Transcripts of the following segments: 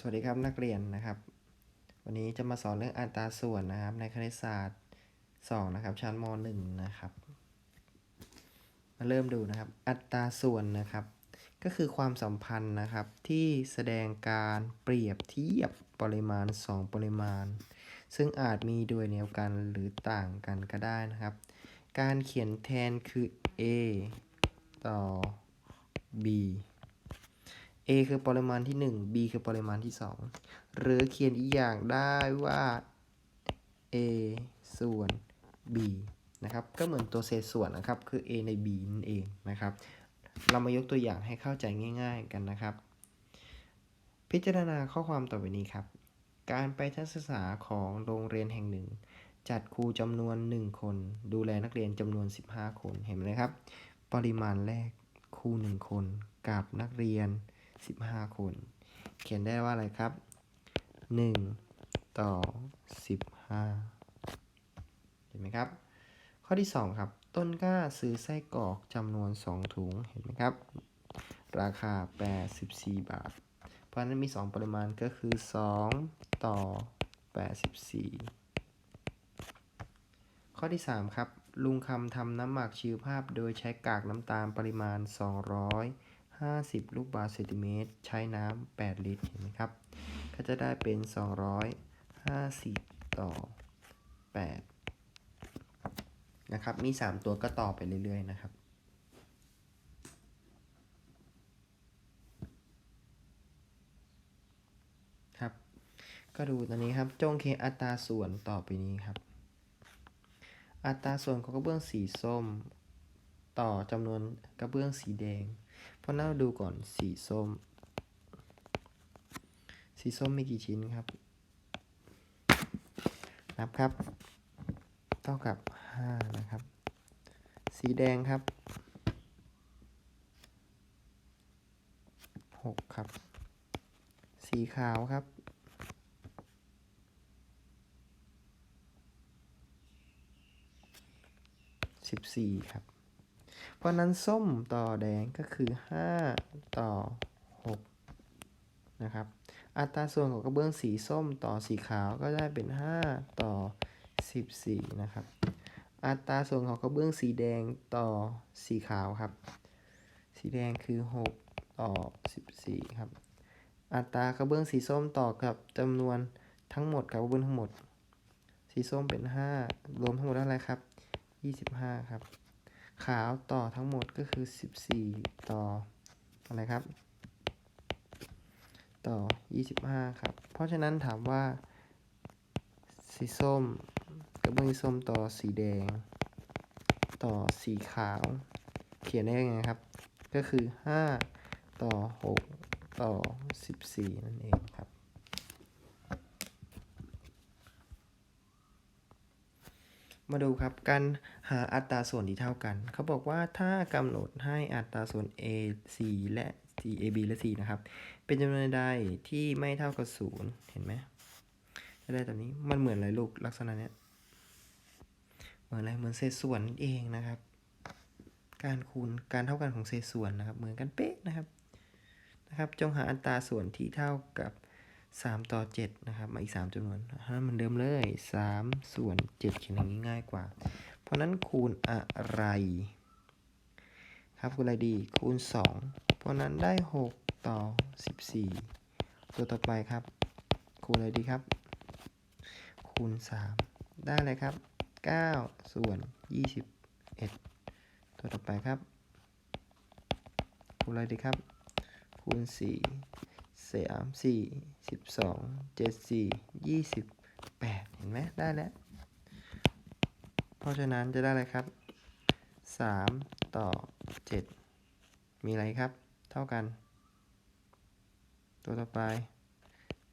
สวัสดีครับนักเรียนนะครับ วันนี้จะมาสอนเรื่องอัตราส่วนนะครับ ในคณิตศาสตร์2นะครับชั้นม .1 นะครับ มาเริ่มดูนะครับ อัตราส่วนนะครับ ก็คือความสัมพันธ์นะครับ ที่แสดงการเปรียบเทียบปริมาณ 2 ปริมาณ ซึ่งอาจมีโดยเดียวกันหรือต่างกันก็ได้นะครับ การเขียนแทนคือ a ต่อ b a คือปริมาณที่ 1 b คือปริมาณที่ 2 หรือเขียนอีกอย่างได้ว่า a ส่วน b นะครับ ก็เหมือนตัวเศษส่วนนะครับ คือ a ใน b นั่นเองนะครับ เรามายกตัวอย่างให้เข้าใจง่าย ๆกันนะครับ พิจารณาข้อความต่อไปนี้ครับ การไปทัศนศึกษาของโรงเรียนแห่งหนึ่ง จัดครูจำนวน 1 คน ดูแลนักเรียนจำนวน 15 คน เห็นไหมครับ ปริมาณแรกครู1คนกับนักเรียน 15 คน เขียนได้ว่าอะไรครับ 1 ต่อ 15 เห็นไหมครับ ข้อที่ 2 ครับ ต้นกล้าซื้อไส้กรอกจำนวน 2 ถุง เห็นไหมครับ ราคา 84 บาท เพราะฉะนั้นมี 2 ปริมาณก็คือ 2 ต่อ 84 ข้อที่ 3 ครับ ลุงคำทำน้ำหมักชีวภาพโดยใช้กากน้ำตาลปริมาณ 50 ลูกบาศก์เซนติเมตร ใช้น้ำ8ลิตรเห็นไหมครับ ก็จะได้เป็น 250 ต่อ 8 นะครับ มี 3 ตัวก็ต่อไปเรื่อย ๆ นะครับครับ ก็ดูตอนนี้ครับจงเคอัตราส่วนต่อไปนี้ครับ อัตราส่วนของกระเบื้องสีส้ม ต่อจำนวนกระเบื้องสีแดง ราะน่าดูก่อนสีส้ม สีส้มมีกี่ชิ้นครับ นับครับ เท่ากับ 5 นะครับ สีแดงครับ 6 ครับ สีขาวครับ14ครับ เพราะนั้นส้มต่อแดงก็คือ 5 ต่อ 6 นะครับ อัตราส่วนของกระเบื้องสีส้มต่อสีขาวก็ได้เป็น 5 ต่อ 14 นะครับ อัตราส่วนของกระเบื้องสีแดงต่อสีขาวครับ สีแดงคือ 6 ต่อ 14 ครับ อัตรากระเบื้องสีส้มต่อกับจำนวนทั้งหมดกับกระเบื้องทั้งหมด สีส้มเป็น 5 รวมทั้งหมดเท่าไรครับ 25 ครับ ขาวต่อทั้งหมดก็คือ 14 ต่ออะไรครับ ต่อ 25 ครับ เพราะฉะนั้นถามว่า สีส้มกระเบื้องสีส้มต่อสีแดง ต่อสีขาว เขียนได้ยังไงครับ ก็คือ 5 ต่อ 6 ต่อ 14 นั่นเองครับ มาดูครับการหาอัตราส่วนที่เท่ากัน เขาบอกว่าถ้ากำหนดให้อัตราส่วน a c และ c a b และ c นะครับ เป็นจำนวนใดที่ไม่เท่ากับ 0 เห็นไหมจะได้ตอนนี้มันเหมือนอะไรลูกลักษณะเนี้ยเหมือนอะไรเหมือนเศษส่วนนั่นเองนะครับ การคูณการเท่ากันของเศษส่วนนะครับ เหมือนกันเป๊ะนะครับนะครับ จงหาอัตราส่วนที่เท่ากับ 3 ต่อ 7 นะครับ มาอีก 3จำนวนเหมือนเดิมเลย 3 ส่วน 7 เขียนอย่างนี้ง่ายกว่า เพราะนั้นคูณอะไร ครับคูณอะไรดี คูณ 2 เพราะนั้นได้ 6 ต่อ 14 ตัวต่อไปครับ คูณอะไรดีครับ คูณ 3 ได้เลยครับ 9 ส่วน 21 ตัวต่อไปครับ คูณอะไรดีครับ คูณ 4 3 4 12 7 4 28เจ็ดสี่ยี่สิบแปดเห็นไหมได้แล้ว เพราะฉะนั้นจะได้อะไรครับ3ต่อ7มีอะไรครับ เท่ากัน ตัวต่อไป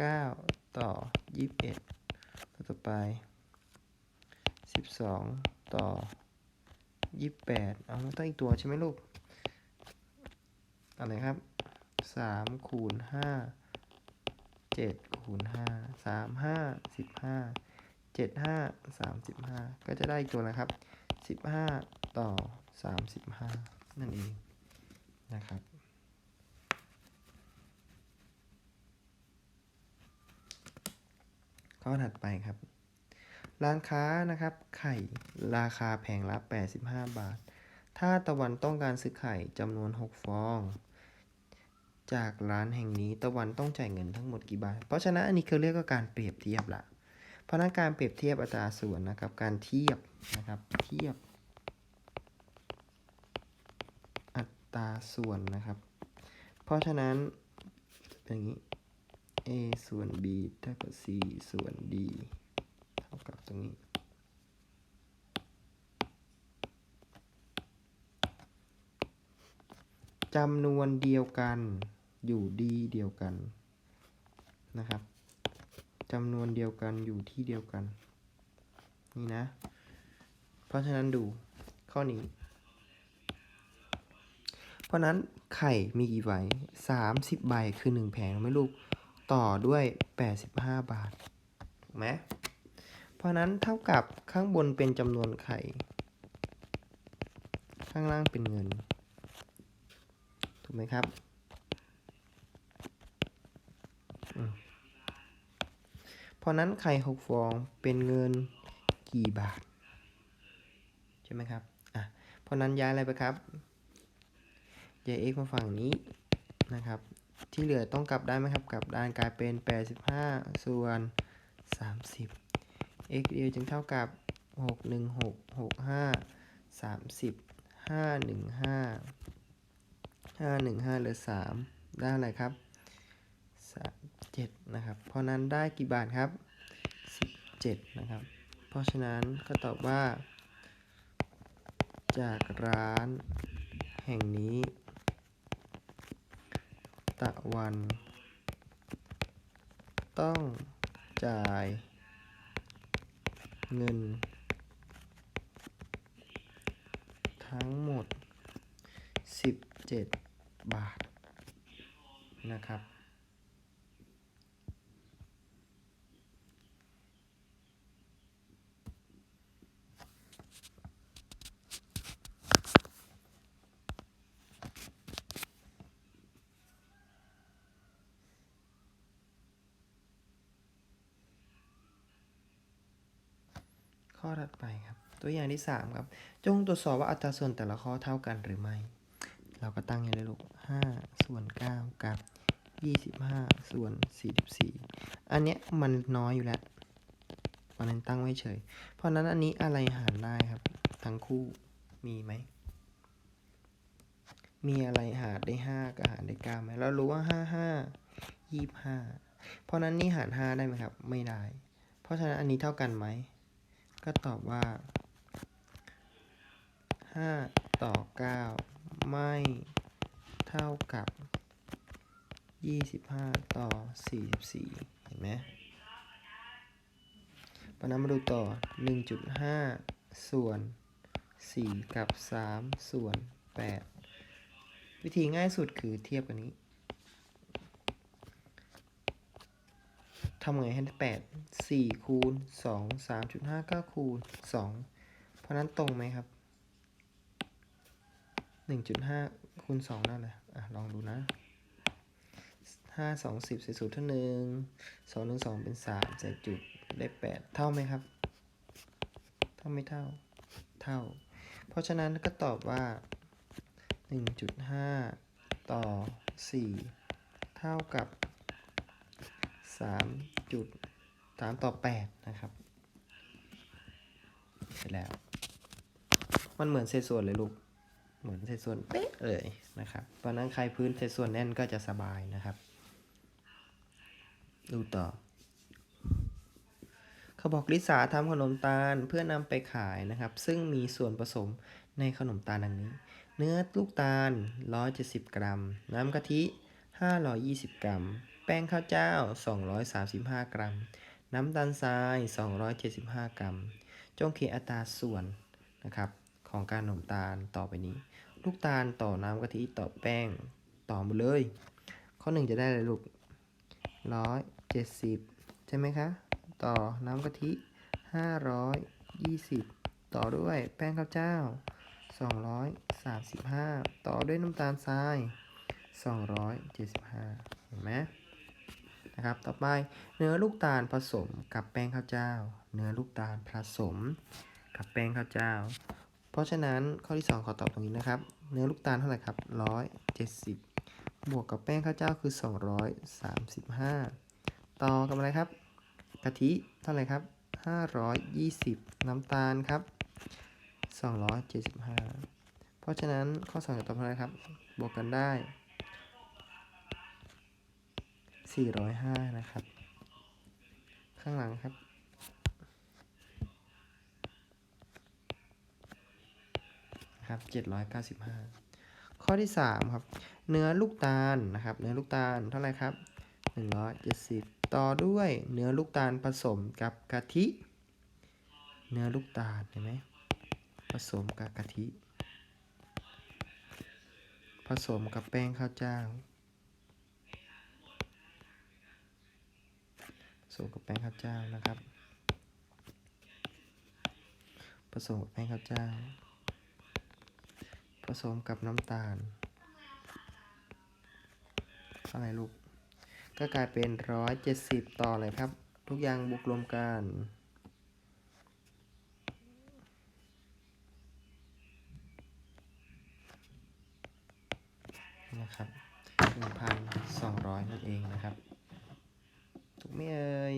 9ต่อ21ตัวต่อไป12ต่อ28เอาต้องอีกตัวใช่ไหมลูก อะไรครับ 3คูณ5 7คูณ5 3 5 15 7 5 35ก็จะได้อีกตัวนะครับ15ต่อ35นั่นเองนะครับข้อถัดไปครับ ร้านค้านะครับ ไข่ราคาแผงละ 85 บาท ถ้าตะวันต้องการซื้อไข่จำนวน 6 ฟอง จากร้านแห่งนี้ตะวันต้องจ่ายเงินทั้งหมดกี่บาท เพราะฉะนั้นอันนี้คือเรียกว่าการเปรียบเทียบละเพราะนั้นการเปรียบเทียบอัตราส่วนนะครับ การเทียบนะครับ เทียบ อัตราส่วนนะครับ เพราะฉะนั้นเป็นอย่างนี้ a ส่วน b เท่ากับ c ส่วน d เท่ากับตรงนี้ จำนวนเดียวกัน อยู่ดีเดียวกันนะครับจำนวนเดียวกันอยู่ที่เดียวกัน นี่นะ เพราะฉะนั้นดูข้อนี้ เพราะนั้นไข่มีกี่ใบ30ใบคือ1แผงไม่ลูก ต่อด้วย85บาท ถูกไหมเพราะนั้นเท่ากับข้างบนเป็นจำนวนไข่ ข้างล่างเป็นเงิน ถูกไหมครับอืม เพราะนั้นไข่6ฟองเป็นเงินกี่บาท ใช่ไหมครับ อะ เพราะนั้นย้ายอะไรไปครับย้าย x มาฝั่งนี้นะครับ ที่เหลือต้องกลับได้ไหมครับ กลับด้านกลายเป็น 85 ส่วน 30 x เดียวจึงเท่ากับ 6 1 6 6 5 30 5 1 5 5 1 5เหลือ3ได้อะไรครับ 7นะครับ เพราะนั้นได้กี่บาทครับ 17 นะครับ เพราะฉะนั้นก็ตอบว่า จากร้านแห่งนี้ ตะวัน ต้องจ่ายเงิน ทั้งหมด 17 บาทนะครับ อถัดไปครับ ตัวอย่างที่ 3 ครับ จงตรวจสอบว่าอัตราส่วนแต่ละข้อเท่ากันหรือไม่ เราก็ตั้งอย่างไรลูก5ส่วน9กับ 25 ส่วน 44 อันเนี้ยมันน้อยอยู่แล้วเพราะนั้นตั้งไว้เฉย เพราะนั้นอันนี้อะไรหารได้ครับ ทั้งคู่มีไหม มีอะไรหารได้ 5 กับหารได้9ไหมเรารู้ว่า 5 5 25 เพราะนั้นนี่หาร 5 ได้ไหมครับ ไม่ได้ เพราะฉะนั้นอันนี้เท่ากันไหม ก็ตอบว่า 5 ต่อ 9 ไม่เท่ากับ 25 ต่อ 44 เห็นไหมปนั้นมาดูต่อ 1.5 ส่วน 4 กับ 3 ส่วน 8 วิธีง่ายสุดคือเทียบกันนี้ ทำไงให้ได้แปดสี่คูณสองสามจุดห้าเก้าคูณสองเพราะนั้นตรงไหมครับหนึ่งจุดห้าคูณสองนั่นแหละอะ ลองดูนะห้าสองสิบใส่ศูนย์เท่าหนึ่งสองหนึ่งสองเป็นสามใส่จุดได้แปดเท่าไหมครับ เท่าไม่เท่า เท่า เพราะฉะนั้นก็ตอบว่าหนึ่งจุดห้าต่อสี่เท่ากับ 3จุด3ต่อ8นะครับ เสร็จแล้ว มันเหมือนเศษส่วนเลยลูก เหมือนเศษส่วนเป๊ะเลยนะครับเพราะนั้นใครพื้นเศษส่วนแน่นก็จะสบายนะครับ ดูต่อเขาบอกลิสาทำขนมตาลเพื่อนำไปขายนะครับ ซึ่งมีส่วนผสมในขนมตาลดังนี้ เนื้อลูกตาล 170 กรัม น้ำกะทิ 520 กรัม แป้งข้าวเจ้า 235 กรัม น้ำตาลทราย 275 กรัม จงเขียนอัตราส่วนนะครับ ของการขนมตาลต่อไปนี้ ลูกตาลต่อน้ำกะทิต่อแป้งต่อหมดเลย ข้อหนึ่งจะได้เลยลูก 170 ใช่ไหมคะ ต่อน้ำกะทิ 520 ต่อด้วยแป้งข้าวเจ้า 235 ต่อด้วยน้ำตาลทราย 275 เห็นไหม นะครับ ต่อไปเนื้อลูกตาลผสมกับแป้งข้าวเจ้า เนื้อลูกตาลผสม กับแป้งข้าวเจ้า เพราะฉะนั้นข้อที่ 2 ขอตอบตรงนี้นะครับ เนื้อลูกตาลเท่าไหร่ครับ 170 บวกกับแป้งข้าวเจ้าคือ 235 ต่อกับอะไรครับ กะทิเท่าไหร่ครับ 520 น้ำตาลครับ 275 เพราะฉะนั้นข้อ 2 จะตอบเท่าไหร่ครับ บวกกันได้ 405 นะครับ ข้างหลังครับ ครับ 795 ข้อที่ 3 ครับ เนื้อลูกตาลนะครับ เนื้อลูกตาลเท่าไหร่ครับ 170 ต่อด้วยเนื้อลูกตาลผสมกับกะทิ เนื้อลูกตาลเห็นไหมผสมกับกะทิ ผสมกับแป้งข้าวเจ้า ผส มกับแป้งข้าวเจ้านะครับ ผสมกับแป้งข้าวเจ้า ผสมกับน้ำตาลอะไรลูก ก็กลายเป็น170ต่อเลยครับ ทุกอย่างบวกรวมกันนะครับ1,200 นั่นเองนะครับ ถูกไหมเอ่ย